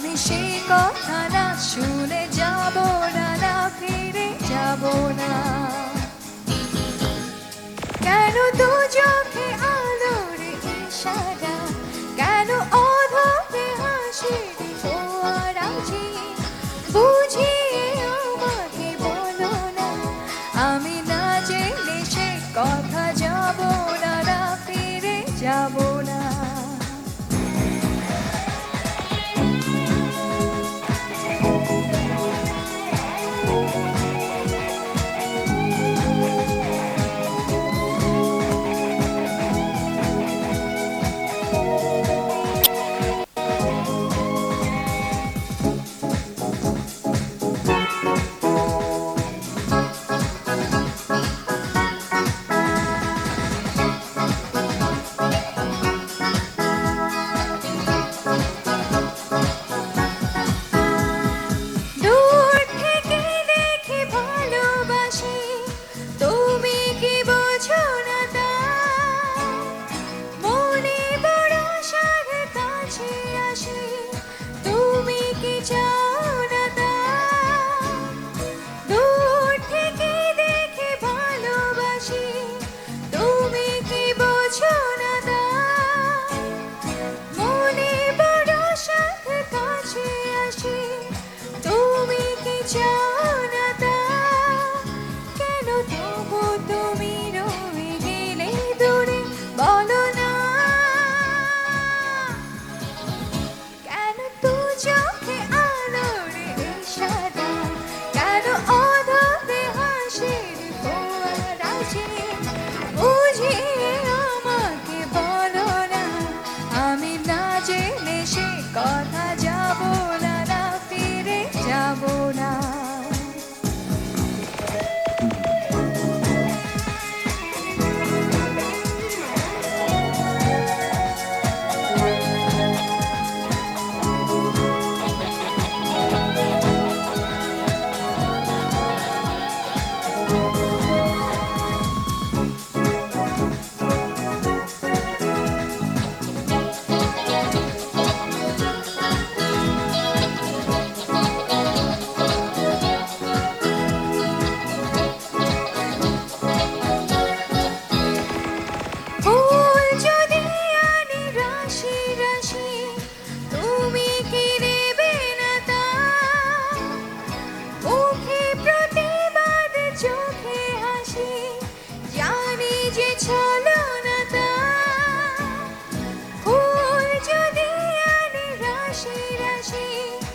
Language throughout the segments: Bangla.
আমি সেই কথা না শুনে যাব না না ফিরে যাব না। কেন তো চোখে আলোর ইশারা? কেন অভাবে হাসি রাজি? বুঝিয়ে আমাকে বলো না, আমি না জেনে সে কথা যাব না না ফিরে যাব না। you. 情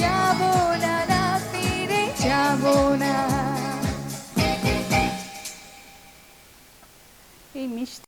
যাব না না ফিরে যাব না। এই মিষ্টি